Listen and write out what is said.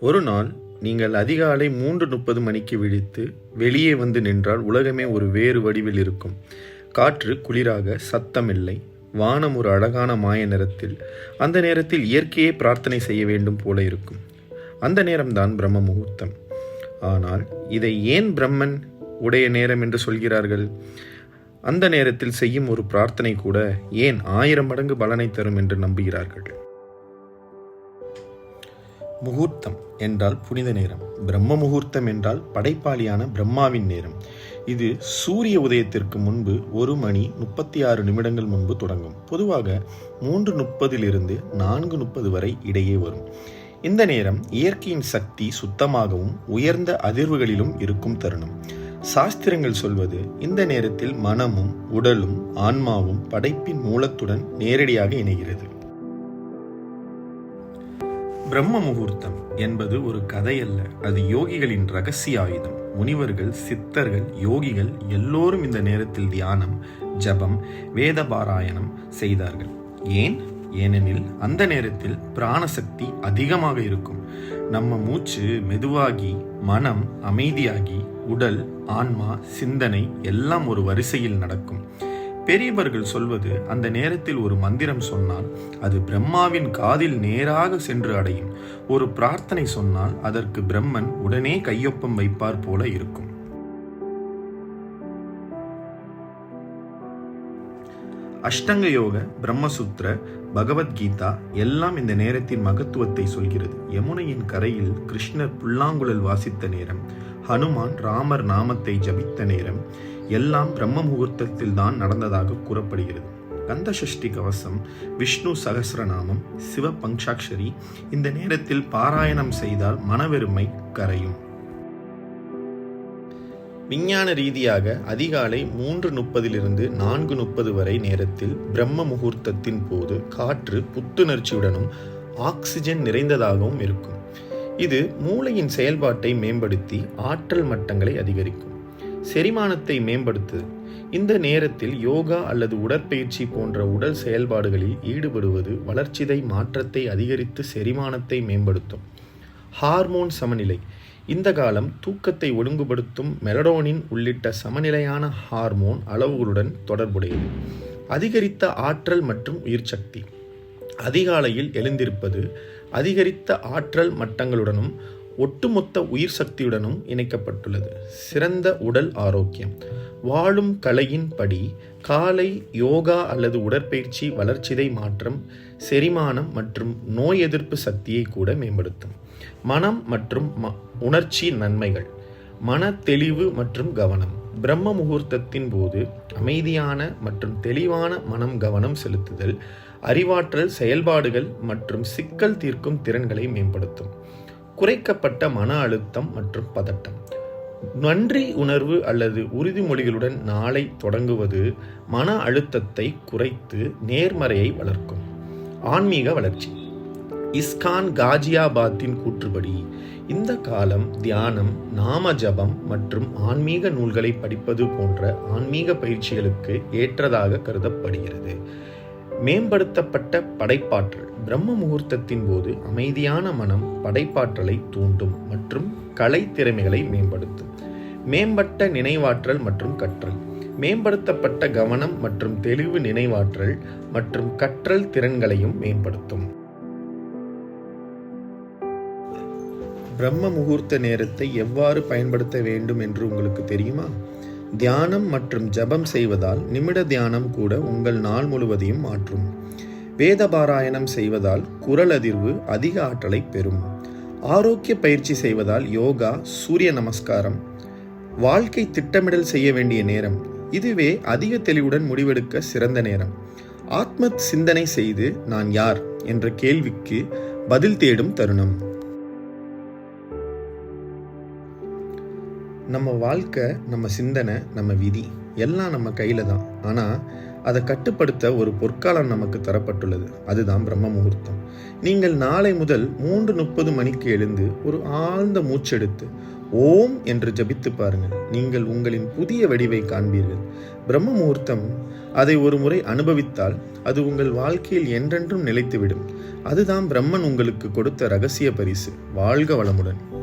ஒரு நாள் நீங்கள் அதிகாலை மூன்று முப்பது மணிக்கு விழித்து வெளியே வந்து நின்றால் உலகமே ஒரு வேறு வடிவில் இருக்கும். காற்று குளிராக சத்தமில்லை. வானம் ஒரு அழகான மாய நிறத்தில். அந்த நேரத்தில் இயற்கையே பிரார்த்தனை செய்ய வேண்டும் போல இருக்கும். அந்த நேரம்தான் பிரம்ம முகூர்த்தம். ஆனால் இதை ஏன் பிரம்மன் உடைய நேரம் என்று சொல்கிறார்கள்? அந்த நேரத்தில் செய்யும் ஒரு பிரார்த்தனை கூட ஏன் ஆயிரம் மடங்கு பலனை தரும் என்று நம்புகிறார்கள்? முகூர்த்தம் என்றால் புனித நேரம். பிரம்ம முகூர்த்தம் என்றால் படைப்பாளியான பிரம்மாவின் நேரம். இது சூரிய உதயத்திற்கு முன்பு ஒரு மணி முப்பத்தி ஆறு நிமிடங்கள் முன்பு தொடங்கும். பொதுவாக மூன்று முப்பதிலிருந்து நான்கு முப்பது வரை இடையே வரும். இந்த நேரம் இயற்கையின் சக்தி சுத்தமாகவும் உயர்ந்த அதிர்வுகளிலும் இருக்கும் தருணம். சாஸ்திரங்கள் சொல்வது இந்த நேரத்தில் மனமும் உடலும் ஆன்மாவும் படைப்பின் மூலத்துடன் நேரடியாக இணைகிறது. பிரம்ம முகூர்த்தம் என்பது ஒரு கதை அல்ல அது யோகிகளின் ரகசிய ஆயுதம். முனிவர்கள் சித்தர்கள் யோகிகள் எல்லோரும் இந்த நேரத்தில் தியானம் ஜபம் வேத பாராயணம் செய்தார்கள். ஏன்? ஏனெனில் அந்த நேரத்தில் பிராணசக்தி அதிகமாக இருக்கும். நம்ம மூச்சு மெதுவாகி மனம் அமைதியாகி உடல் ஆன்மா சிந்தனை எல்லாம் ஒரு வரிசையில் நடக்கும். பெரியவர்கள் சொல்வது அந்த நேரத்தில் ஒரு மந்திரம் சொன்னால் அது பிரம்மாவின் காதில் நேராக சென்று அடையும். ஒரு பிரார்த்தனை சொன்னால் அதற்கு பிரம்மன் உடனே கையொப்பம் வைப்பார் போல இருக்கும். அஷ்டங்க யோக பிரம்மசூத்திர பகவத்கீதா எல்லாம் இந்த நேரத்தின் மகத்துவத்தை சொல்கிறது. யமுனையின் கரையில் கிருஷ்ணர் புல்லாங்குழல் வாசித்த நேரம் ஹனுமான் ராமர் நாமத்தை ஜபித்த நேரம் எல்லாம் பிரம்ம முகூர்த்தத்தில் தான் நடந்ததாக கூறப்படுகிறது. கந்த சஷ்டி கவசம் விஷ்ணு சகசிரநாமம் சிவ பஞ்சாட்சரி இந்த நேரத்தில் பாராயணம் செய்தால் மனவெருமை கரையும். விஞ்ஞான ரீதியாக அதிகாலை மூன்று முப்பதிலிருந்து நான்கு முப்பது வரை நேரத்தில் பிரம்ம முகூர்த்தத்தின் போது காற்று புத்துணர்ச்சியுடனும் ஆக்சிஜன் நிறைந்ததாகவும் இருக்கும். இது மூளையின் செயல்பாட்டை மேம்படுத்தி ஆற்றல் மட்டங்களை அதிகரிக்கும். செரிமானத்தை மேம்படுத்து. இந்த நேரத்தில் யோகா அல்லது உடற்பயிற்சி போன்ற உடல் செயல்பாடுகளில் ஈடுபடுவது வளர்ச்சிதை மாற்றத்தை அதிகரித்து செரிமானத்தை மேம்படுத்தும். ஹார்மோன் சமநிலை. இந்த காலம் தூக்கத்தை ஒழுங்குபடுத்தும் மெலடோனின் உள்ளிட்ட சமநிலையான ஹார்மோன் அளவுகளுடன் தொடர்புடையது. அதிகரித்த ஆற்றல் மற்றும் உயிர் சக்தி. அதிகாலையில் எழுந்திருப்பது அதிகரித்த ஆற்றல் மட்டங்களுடனும் ஒட்டுமொத்த உயிர் சக்தியுடனும் இணைக்கப்பட்டுள்ளது. சிறந்த உடல் ஆரோக்கியம். வாழும் கலையின் படி காலை யோகா அல்லது உடற்பயிற்சி வளர்ச்சிதை மாற்றம் செரிமானம் மற்றும் நோய் எதிர்ப்பு சக்தியை கூட மேம்படுத்தும். மனம் மற்றும் உணர்ச்சி நன்மைகள். மன தெளிவு மற்றும் கவனம். பிரம்ம முகூர்த்தத்தின் போது அமைதியான மற்றும் தெளிவான மனம் கவனம் செலுத்துதல் அறிவாற்றல் செயல்பாடுகள் மற்றும் சிக்கல் தீர்க்கும் திறன்களை மேம்படுத்தும். குறைக்கப்பட்ட மன அழுத்தம் மற்றும் பதட்டம். நன்றி உணர்வு அல்லது உறுதிமொழிகளுடன் நாளை தொடங்குவது மன அழுத்தத்தை குறைத்து நேர்மறையை வளர்க்கும். ஆன்மீக வளர்ச்சி. இஸ்கான் காஜியாபாத்தின் கூற்றுப்படி இந்த காலம் தியானம் நாம ஜபம் மற்றும் ஆன்மீக நூல்களை படிப்பது போன்ற ஆன்மீக பயிற்சிகளுக்கு ஏற்றதாக கருதப்படுகிறது. மேம்படுத்தப்பட்ட படைப்பாற்றல். பிரம்ம முகூர்த்தத்தின் போது அமைதியான மனம் படைப்பாற்றலை தூண்டும் மற்றும் கலை திறமைகளை மேம்படுத்தும். மேம்பட்ட நினைவாற்றல் மற்றும் கற்றல். மேம்படுத்தப்பட்ட கவனம் மற்றும் தெளிவு நினைவாற்றல் மற்றும் கற்றல் திறன்களையும் மேம்படுத்தும். பிரம்ம முகூர்த்த நேரத்தை எவ்வாறு பயன்படுத்த வேண்டும் என்று உங்களுக்கு தெரியுமா? தியானம் மற்றும் ஜபம் செய்வதால் நிமிட தியானம் கூட உங்கள் நாள் முழுவதையும் மாற்றும். வேத பாராயணம் செய்வதால் குரல் அதிர்வு அதிக ஆற்றலை பெறும். ஆரோக்கிய பயிற்சி செய்வதால் யோகா சூரிய நமஸ்காரம். வாழ்க்கை திட்டமிடல் செய்ய வேண்டிய நேரம். இதுவே அதிக தெளிவுடன் முடிவெடுக்க சிறந்த நேரம். ஆத்ம சிந்தனை செய்து நான் யார்? என்ற கேள்விக்கு பதில் தேடும் தருணம். நம்ம வாழ்க்கை நம்ம சிந்தனை நம்ம விதி. எல்லாம் நம்ம கையில் தான். ஆனால் அதை கட்டுப்படுத்த ஒரு பொற்காலம் நமக்கு தரப்பட்டுள்ளது. அதுதான் பிரம்ம முகூர்த்தம். நீங்கள் நாளை முதல் மூன்று முப்பது மணிக்கு எழுந்து ஒரு ஆழ்ந்த மூச்செடுத்து ஓம் என்று ஜபித்து பாருங்கள். நீங்கள் உங்களின் புதிய வடிவை காண்பீர்கள். பிரம்ம முகூர்த்தம் அதை ஒரு முறை அனுபவித்தால் அது உங்கள் வாழ்க்கையில் என்றென்றும் நிலைத்துவிடும். அதுதான் பிரம்மன் உங்களுக்கு கொடுத்த ரகசிய பரிசு. வாழ்க வளமுடன்.